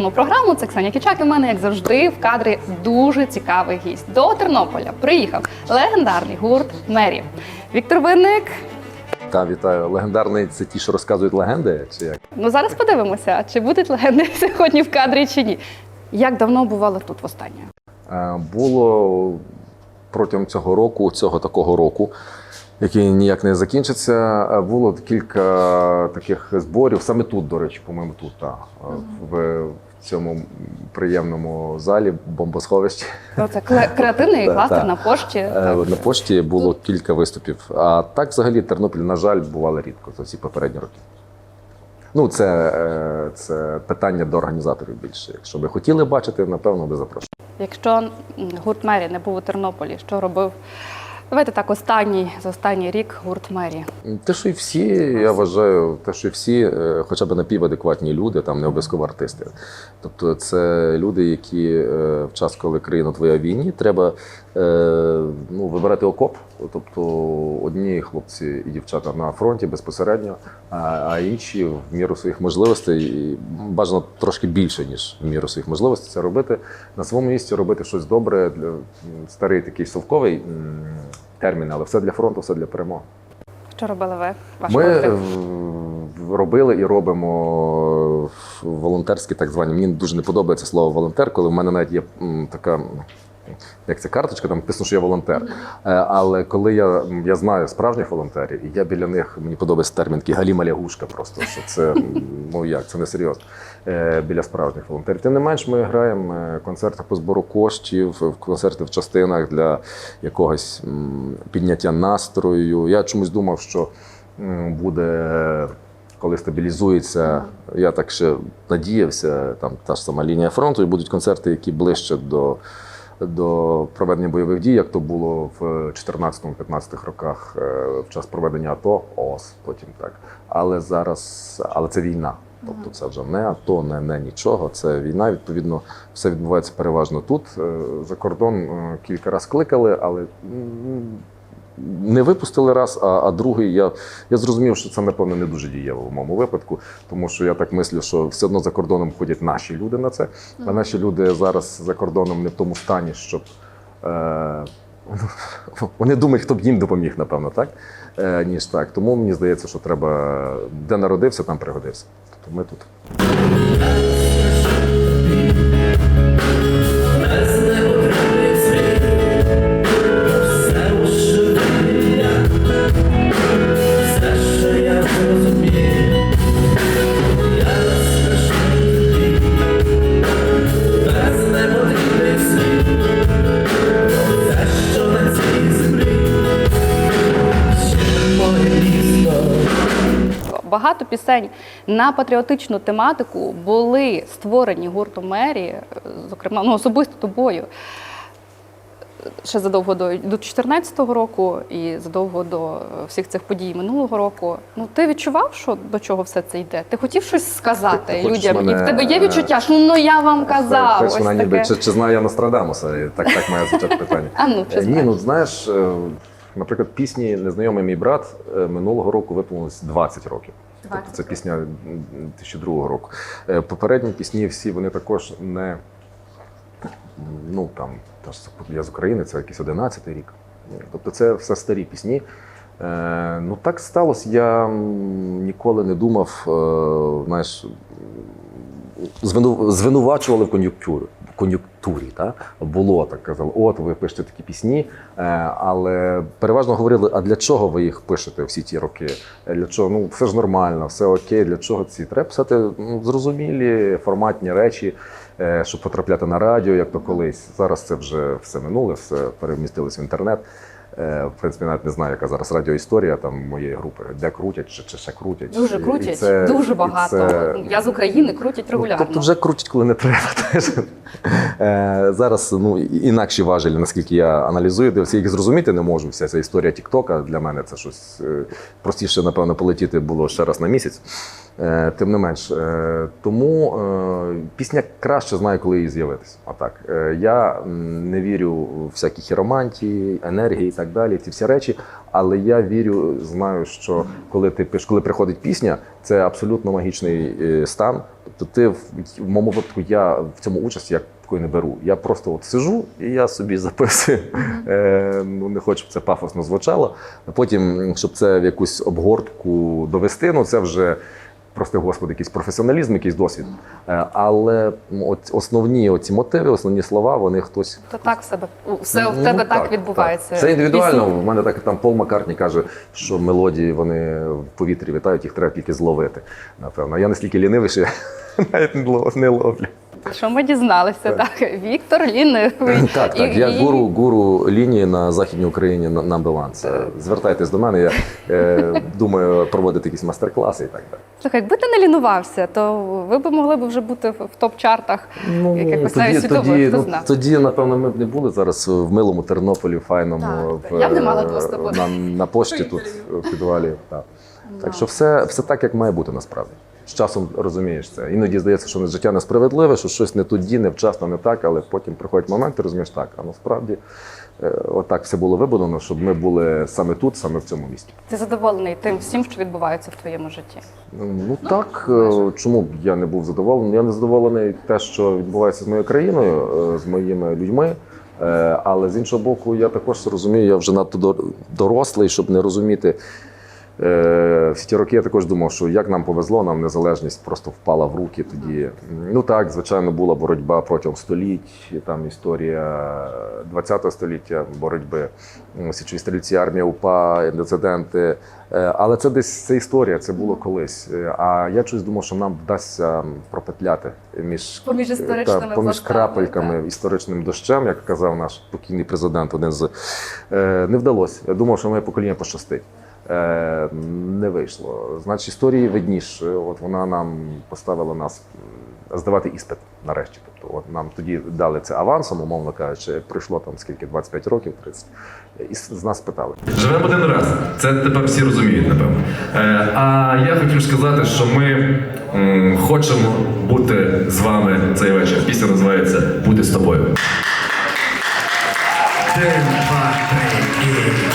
Культурну програму. Це Ксенія Кічак. І в мене, як завжди, в кадрі дуже цікавий гість. До Тернополя приїхав легендарний гурт Мері. Віктор Винник. Та вітаю. Легендарний це ті, що розказують легенди, чи як? Ну зараз подивимося, чи будуть легенди сьогодні в кадрі чи ні. Як давно бували тут востаннє? Е, Було протягом цього року, цього такого року, який ніяк не закінчиться. е, Було кілька таких зборів, саме тут, до речі, по-моєму, тут, та, е, в, в цьому приємному залі, бомбосховищі. Ну, це креативний кластер на пошті. Е, На пошті було кілька виступів. А так, взагалі, Тернопіль, на жаль, бувало рідко за всі попередні роки. Ну, це, е, це питання до організаторів більше. Якщо би хотіли бачити, напевно, би запрошували. Якщо гурт Мері не був у Тернополі, що робив? Давайте так, останній за останній рік гурт Мері. Те, що і всі, я вважаю, те, що всі, е, хоча б напівадекватні люди, там не обов'язково артисти. Тобто, це люди, які е, в час, коли країна твоя війні, треба е, ну, вибирати окоп. Тобто одні хлопці і дівчата на фронті безпосередньо, а, інші в міру своїх можливостей, і бажано трошки більше, ніж в міру своїх можливостей, це робити на своєму місці, робити щось добре. Для, старий такий совковий термін, але все для фронту, все для перемоги. Що робили ви? Ваш Ми колектив? робили і робимо волонтерські так звані. Мені дуже не подобається слово волонтер, коли в мене навіть є така. Як це карточка, там написано, що я волонтер. Е, Але коли я, я знаю справжніх волонтерів, і я біля них мені подобається термін такий галіма лягушка, просто що це ну як, це не серйозно. Е, Біля справжніх волонтерів. Тим не менш, ми граємо е, концерти по збору коштів, в концерти в частинах для якогось підняття настрою. Я чомусь думав, що буде. Коли стабілізується, я так ще надіявся, там та ж сама лінія фронту, і будуть концерти, які ближче до, до проведення бойових дій, як то було в 14-15 роках е, в час проведення АТО, ООС, потім так. Але зараз, але це війна. Тобто це вже не АТО, не, не нічого. Це війна. Відповідно, все відбувається переважно тут. Е, За кордон е, кілька разів кликали, але не випустили раз, а, а другий я, я зрозумів, що це напевно не дуже дієво в моєму випадку, тому що я так мислю, що все одно за кордоном ходять наші люди на це, а наші люди зараз за кордоном не в тому стані, щоб. Е, вони думають, хто б їм допоміг, напевно, так? Е, ніж так. Тому мені здається, що треба де народився, там пригодився. Тобто ми тут. Багато пісень на патріотичну тематику були створені гуртом Мері, е, зокрема, ну особисто тобою. Ще задовго до, до року і задовго до е, всіх цих подій минулого року. Ну ти відчував, що до чого все це йде? Ти хотів щось сказати Ти хочеш людям, і в тебе є відчуття, що ну я вам казав. Хоч Ось вона ніби, таке. чи, чи знаю я Нострадамуса? І Так, так має звучати питання. А ну, Е, Ні, знаєш? ну знаєш, е, наприклад, пісні Незнайомий мій брат е, минулого року виповнилось 20 років. Тобто 20 це пісня м, 2002 року. Е, Попередні пісні всі вони також не ну там я з України, це якийсь 11 рік. Тобто це все старі пісні. Е, ну так сталося. Я ніколи не думав, е, знаєш, звинувачували в кон'юнктурі. Кон'юнктурі, та? було так казали, от ви пишете такі пісні, е, але переважно говорили, а для чого ви їх пишете всі ті роки? Для чого? Ну, все ж нормально, все окей, для чого ці? Треба писати ну, зрозумілі форматні речі, е, щоб потрапляти на радіо, як то колись. Зараз це вже все минуле, все перемістилось в інтернет. Е, В принципі, навіть не знаю, яка зараз радіоісторія там моєї групи, де крутять чи, чи ще крутять. Дуже І- і крутять, це- дуже багато. це- Я з України крутять Ну, регулярно. тобто вже крутять, коли не треба. Е, Зараз ну, інакші важелі, наскільки я аналізую, дивлюся, їх зрозуміти не можу. Вся ця історія Тіктока для мене це щось е, простіше, напевно, полетіти було ще раз на місяць. Е, Тим не менш, тому пісня краще знає, коли її з'явитися. Отак. Е, Я не вірю в всякі хіромантії, енергії і так далі, ці всі речі. Але я вірю, знаю, що коли ти коли приходить пісня, це абсолютно магічний стан. То ти в, в моєму випадку я в цьому участі як такої не беру. Я просто от сижу і я собі записую. Е, ну, не хочу, щоб це пафосно звучало. Потім, щоб це в якусь обгортку довести, ну це вже. Прости господи, якийсь професіоналізм, якийсь досвід. Е, Але от основні оці мотиви, основні слова, вони хтось То так в себе все в Ну, тебе так, відбувається. так. Це індивідуально. У мене так там Пол Маккартні каже, що мелодії вони в повітрі вітають, їх треба тільки зловити. Напевно. Я настільки лінивий, що я навіть не ловлю. Що ми дізналися, так. Віктор лінивий. Так, так. І- Я і- гуру, гуру лінії на Західній Україні на на баланс. Звертайтесь до мене. Я е, думаю проводити якісь майстер-класи і так далі. Слухай, якби ти не лінувався, то ви б могли б вже бути в топ-чартах. Якихось навіть тоді, хто ну, знає. тоді, напевно, ми б не були зараз в милому Тернополі, файному, Так, в, я б не мала доступу на, на пошті тут в підвалі. Так. так що все, все так, як має бути насправді. З часом розумієш це. Іноді здається, що життя несправедливе, що щось не тоді, невчасно, не так, але потім приходять моменти, розумієш так. А насправді е, отак все було вибудовано, щоб ми були саме тут, саме в цьому місті. Ти задоволений тим всім, що відбувається в твоєму житті. Ну так, е, чому б я не був задоволений? Я не задоволений те, що відбувається з моєю країною, е, з моїми людьми. Але з іншого боку, я також розумію, я вже надто дорослий, щоб не розуміти. Е, Всі ті роки я також думав, що як нам повезло, нам незалежність просто впала в руки тоді. Ну так, звичайно, була боротьба протягом століть, там історія ХХ століття, боротьби січові стрільці, армія УПА, дисиденти. Е, Але це десь це історія, це було колись. Е, А я щось думав, що нам вдасться пропетляти між, Поміж історичними та, поміж крапельками, історичним дощем, як казав наш покійний президент, один з не вдалося. Я думав, що моє покоління пощастить. Е, Не вийшло. Значить, історії видніше. От вона нам поставила нас здавати іспит нарешті. Тобто, от нам тоді дали це авансом, умовно кажучи, пройшло там скільки 25 років, 30, і з нас спитали. Живемо один раз. Це тепер всі розуміють, напевно. Е, а я хотів сказати, що ми хочемо бути з вами цей вечір. Пісня називається Бути з тобою. Один, два, три і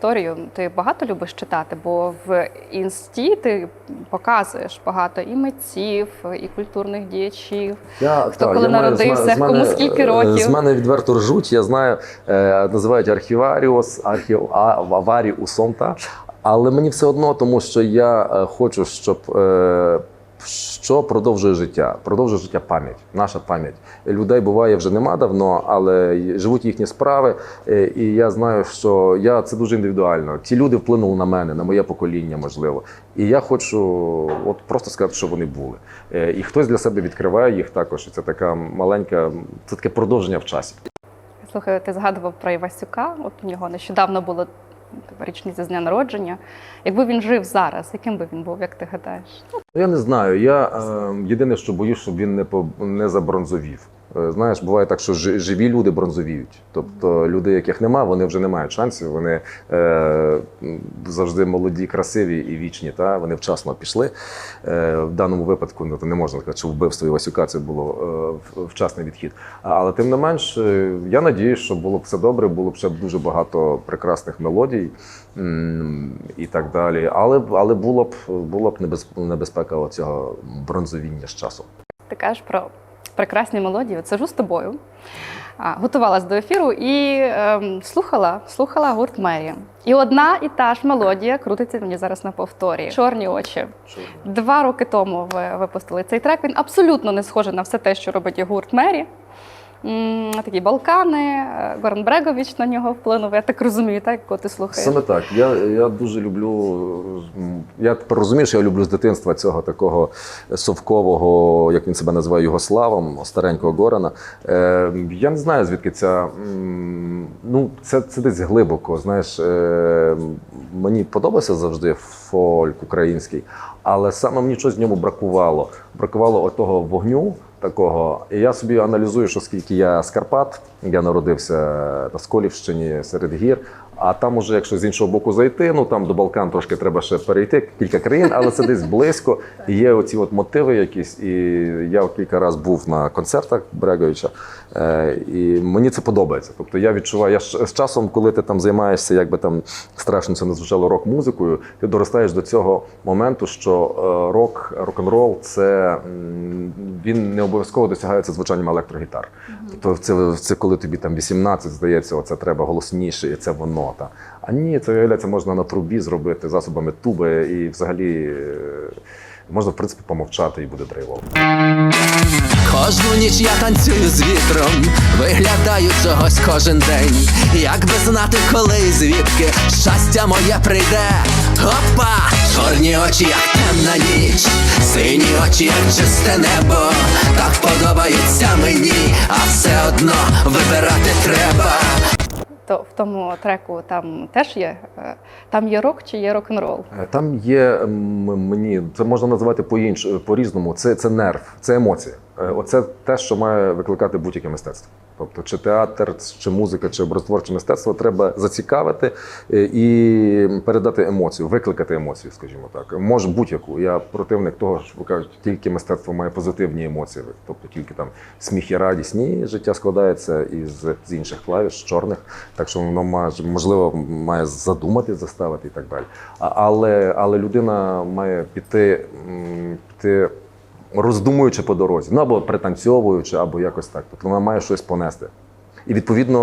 історію. Ти багато любиш читати, бо в інсті ти показуєш багато і митців, і культурних діячів. Я, Хто та, коли я маю- народився, з мене- скільки е, років. З мене відверто ржуть. Я знаю, е, називають архіваріус, архів, аваріусом, та? але мені все одно, тому що я е, хочу, щоб. Що продовжує життя? Продовжує життя пам'ять, наша пам'ять. Людей буває вже нема давно, але живуть їхні справи. Е, І я знаю, що я це дуже індивідуально. Ці люди вплинули на мене, на моє покоління, можливо. І я хочу от просто сказати, що вони були. Е, І хтось для себе відкриває їх також. І це така маленька, це таке продовження в часі. Слухай, ти згадував про Івасюка. От у нього нещодавно було річниця з дня народження. Якби він жив зараз, яким би він був, як ти гадаєш? Я не знаю. Я е, єдине, що боюсь, щоб він не по не забронзовів. Е, Знаєш, буває так, що живі люди бронзовіють. Тобто люди, яких нема, вони вже не мають шансів. Вони е, завжди молоді, красиві і вічні. Та вони вчасно пішли. Е, в даному випадку ну, не можна сказати, що вбивство Івасюка це було е, вчасний відхід. Але тим не менш, е, я надіюсь, що було б все добре, було б ще дуже багато прекрасних мелодій і так далі. Але але було б було б небез, небезпека цього бронзовіння з часом. Ти кажеш про прекрасні мелодії. От Сижу з тобою, готувалась до ефіру і ем, слухала, слухала гурт Мері. І одна і та ж мелодія крутиться мені зараз на повторі. Чорні очі. Два роки тому ви випустили цей трек. Він абсолютно не схожий на все те, що робить гурт Мері. Такі Балкани. е, Горан Брегович на нього вплинув. Я так розумію, так коли ти слухаєш. Саме так. Я, я дуже люблю. Я тепер розумію, що я люблю з дитинства цього такого совкового, як він себе називає, Югославом, старенького Горана. Е, я не знаю, звідки ця. Ну, це, це десь глибоко. Знаєш, е, мені подобався завжди фольк український, але саме мені щось в ньому бракувало. Бракувало отого вогню. Такого, і я собі аналізую, що скільки я з Карпат, я народився на Сколівщині серед гір. А там, уже, якщо з іншого боку зайти, ну там до Балкан трошки треба ще перейти, кілька країн, але це десь близько. І є оці от мотиви якісь. І я кілька разів був на концертах Бреговича, е, і мені це подобається. Тобто я відчуваю, я ж- з часом, коли ти там займаєшся, як би там страшно це не звучало рок-музикою, ти доростаєш до цього моменту, що е, рок, рок-н-рол це він не обов'язково досягається звучанням електрогітар. Тобто це, це коли тобі там 18, здається, оце треба голосніше, і це воно. Та. А ні, це виявляється, можна на трубі зробити засобами туби, і взагалі е, можна в принципі помовчати і буде драйвово. Кожну ніч я танцюю з вітром, виглядаю чогось кожен день. Як би знати, коли і звідки щастя моє прийде. Опа! Чорні очі, як темна ніч, сині очі, як чисте небо. Так подобається мені, а все одно вибирати треба. То в тому треку там теж є. е, Там є рок чи є рок-н-рол? Е, Там є мені, це можна називати по-інш, по-різному. Це, це нерв, це емоція. Е, Оце те, що має викликати будь-яке мистецтво. Тобто, чи театр, чи музика, чи образотворче мистецтво треба зацікавити е, і передати емоцію, викликати емоцію, скажімо так. Може будь-яку. Я противник того, що кажуть, тільки мистецтво має позитивні емоції, тобто тільки там сміх і радість. Ні, життя складається із з інших клавіш, чорних, так що воно має можливо має задумати, заставити і так далі. А- Але, але людина має піти, піти роздумуючи по дорозі, ну або пританцьовуючи, або якось так. Тобто вона має щось понести. І відповідно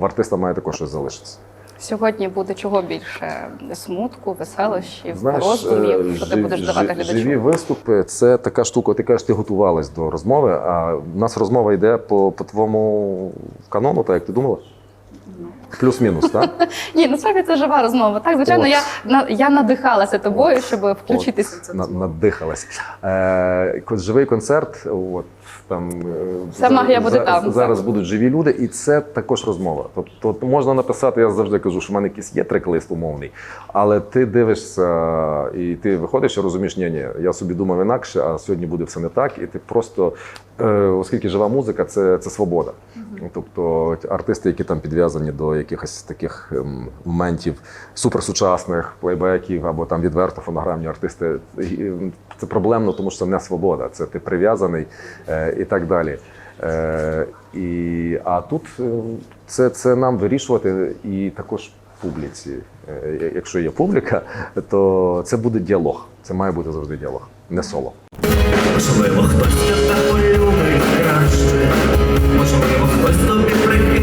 в артиста має також щось залишитися. Сьогодні буде чого більше смутку, веселощів, Знаєш, роздумів, е, що ти будеш давати глядачу. живі виступи це така штука. Ти кажеш, ти готувалась до розмови, а в нас розмова йде по, по твоєму канону, так як ти думала? Плюс-мінус, так? Ні, насправді це жива розмова. Так, звичайно, От. я на я надихалася тобою, щоб включитися в це. на- надихалась. Е, живий концерт. От там е, Вся магія буде там. Зараз будуть живі люди, і це також розмова. Тобто можна написати, я завжди кажу, що в мене якийсь є трек-лист умовний, але ти дивишся і ти виходиш і розумієш, ні, ні, я собі думав інакше, а сьогодні буде все не так. І ти просто, оскільки жива музика, це, це свобода. Тобто артисти, які там підв'язані до якихось таких ем, моментів суперсучасних плейбеків або там відверто фонограмні артисти, це проблемно, тому що це не свобода, це ти прив'язаний е, і так далі. Е, і, а тут е, це, це нам вирішувати і також публіці. Е, якщо є публіка, то це буде діалог. Це має бути завжди діалог, не соло. Можливо, хтось краще, можливо, хтось тобі прихилить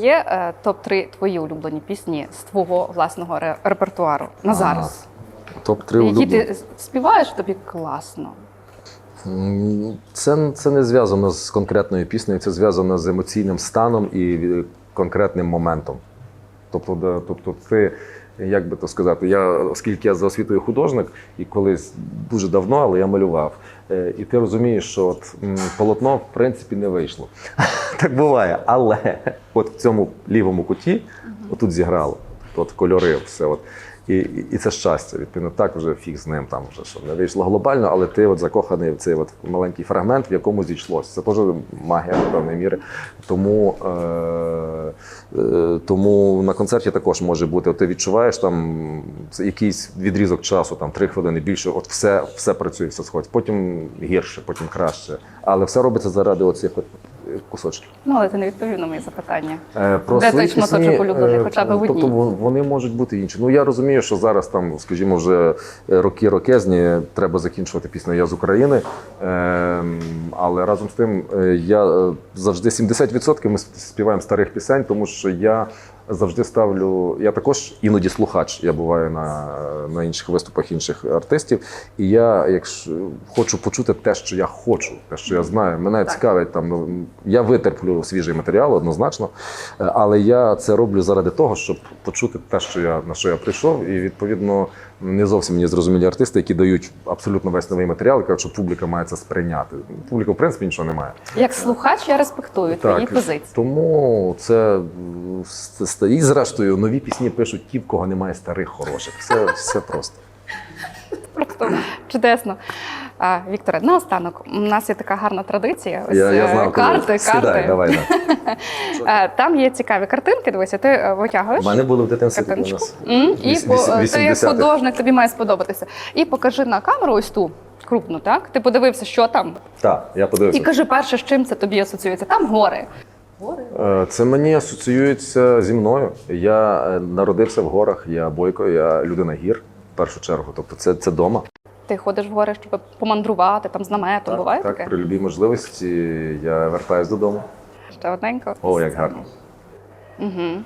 є е, топ-3 твої улюблені пісні з твого власного репертуару на зараз, Топ-3 які ти співаєш, тобі класно. Це, це не зв'язано з конкретною піснею, це зв'язано з емоційним станом і е, конкретним моментом. Тобто, тобто ти, як би то сказати, я, оскільки я за освітою художник, і колись дуже давно, але я малював. Е, І ти розумієш, що от, полотно в принципі не вийшло. Так буває. Але от в цьому лівому куті отут зіграло. От кольори, все. От. І, і, це щастя. Відповідно, так вже фіг з ним там вже що не вийшло глобально, але ти от закоханий в цей от маленький фрагмент, в якому зійшлося. Це теж магія до певної міри. Тому, е, е, тому на концерті також може бути. От ти відчуваєш там якийсь відрізок часу, там три хвилини більше. От все, все працює, все сходить. Потім гірше, потім краще. Але все робиться заради оцих от кусочки. Ну, але ти не відповів на мої запитання. Е, Про Де той шматочок улюблений, е, хоча б в Тобто одній? вон- вони можуть бути інші. Ну я розумію, що зараз там, скажімо, вже роки рокезні, треба закінчувати пісню Я з України. Ем, Але разом з тим, е, я е, завжди 70% ми співаємо старих пісень, тому що я завжди ставлю. Я також іноді слухач. Я буваю на, на інших виступах інших артистів. І я, якщо хочу почути те, що я хочу, те, що я знаю, мене цікавить там. Ну я витерплю свіжий матеріал однозначно, е, але я це роблю заради того, щоб почути те, що я на що я прийшов, і відповідно не зовсім мені зрозумілі артисти, які дають абсолютно весь новий матеріал, і кажуть, що публіка має це сприйняти. Публіка, в принципі, нічого не має. Як слухач, я респектую твої позиції. Тому це м, с- с- і зрештою нові пісні пишуть ті, в кого немає старих хороших. Все, все просто. Просто чудесно. А, Вікторе, наостанок, у нас є така гарна традиція. Ось Я, я е, знав, коли- карти, Сідай, давай. Да. Е, Там є цікаві картинки. Дивися, ти е, витягуєш. У мене були в дитинстві. М, І віс- по, віс- ти як художник, тобі має сподобатися. І покажи на камеру ось ту крупну, так? Ти подивився, що там. Так, я І кажи перше, з чим це тобі асоціюється. Там гори. Гори. Це мені асоціюється зі мною. Я народився в горах, я бойко, я людина гір в першу чергу. Тобто це, це дома. Ти ходиш в гори, щоб помандрувати там з наметом. Буває так, таке? при любій можливості я вертаюсь додому. Ще одненько. О, як гарно. Угу.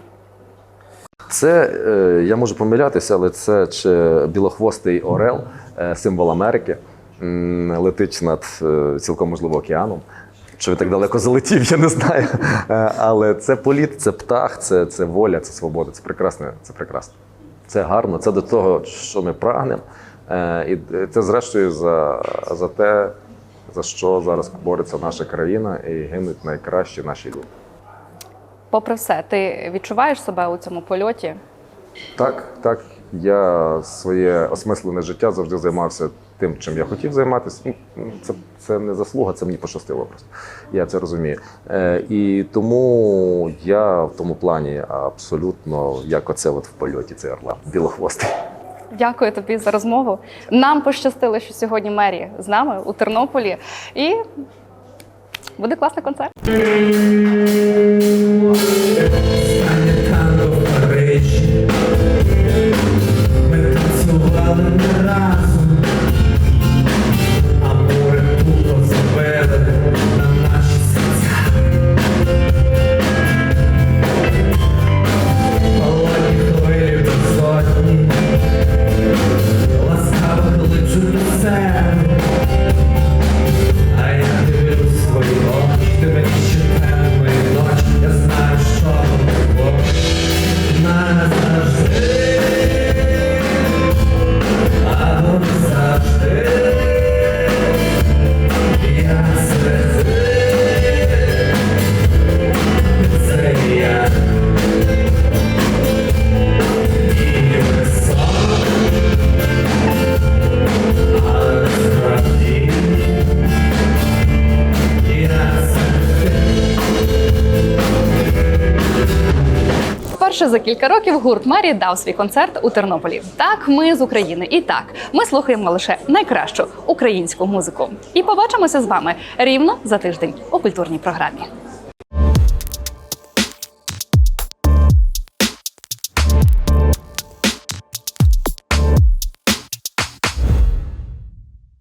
Це е, я можу помилятися, але це чи білохвостий орел, е, символ Америки, летить над е, цілком можливо океаном. Чи він так далеко залетів, я не знаю. Але це політ, це птах, це, це воля, це свобода. Це прекрасно. Це прекрасно. Це гарно. Це до того, що ми прагнемо. Е, І це зрештою за, за те, за що зараз бореться наша країна, і гинуть найкращі наші люди. Попри все, ти відчуваєш себе у цьому польоті? Так, так. Я своє осмислене життя завжди займався тим, чим я хотів займатися. Ну, Це, це не заслуга, це мені пощастило просто. Я це розумію. Е, і тому я в тому плані абсолютно як оце от в польоті цей орла, білохвостий. Дякую тобі за розмову. Нам пощастило, що сьогодні Мері з нами у Тернополі. І буде класний концерт. Вперше за кілька років гурт Марі дав свій концерт у Тернополі. Так, ми з України. І так, ми слухаємо лише найкращу українську музику. І побачимося з вами рівно за тиждень у культурній програмі.